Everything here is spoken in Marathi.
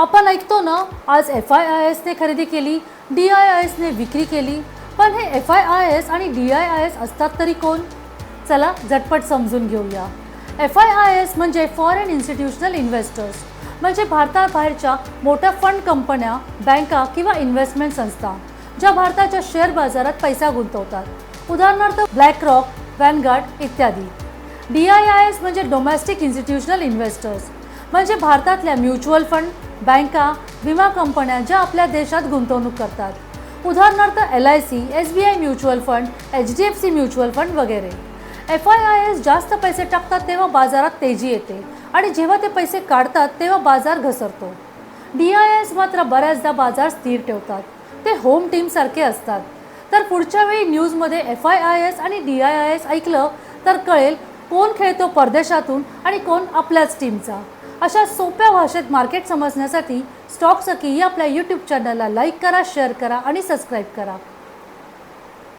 आपण ऐकतो ना आज एफ आय आय एसने खरेदी केली डी आय आय एसने विक्री केली पण हे एफ आय आय एस आणि डी आय आय एस असतात तरी कोण? चला झटपट समजून घेऊया. एफ आय आय एस म्हणजे फॉरेन इन्स्टिट्यूशनल इन्व्हेस्टर्स म्हणजे भारताबाहेरच्या मोठ्या फंड कंपन्या बँका किंवा इन्व्हेस्टमेंट संस्था ज्या भारताच्या शेअर बाजारात पैसा गुंतवतात. उदाहरणार्थ ब्लॅक रॉक वॅनगार्ड इत्यादी. डी आय आय एस म्हणजे डोमेस्टिक इन्स्टिट्यूशनल इन्व्हेस्टर्स म्हणजे भारतातल्या म्युच्युअल फंड बँका विमा कंपन्या ज्या आपल्या देशात गुंतवणूक करतात. उदाहरणार्थ L I C S B I mutual fund H D F C mutual fund वगैरे. एफ आय आय एस जास्त पैसे टाकतात तेव्हा बाजारात तेजी येते आणि जेव्हा ते पैसे काढतात तेव्हा बाजार घसरतो. डी आय एस मात्र बऱ्याचदा बाजार स्थिर ठेवतात. ते होम टीमसारखे असतात. तर पुढच्या वेळी न्यूजमध्ये एफ आय आय एस आणि डी आय आय एस ऐकलं तर कळेल कोण खेळतो परदेशातून आणि कोण आपल्याच टीमचा अशा सोप्या भाषेत मार्केट समजण्यासाठी स्टॉक सखी या आपल्या यूट्यूब चॅनलला लाईक करा शेअर करा आणि सबस्क्राईब करा.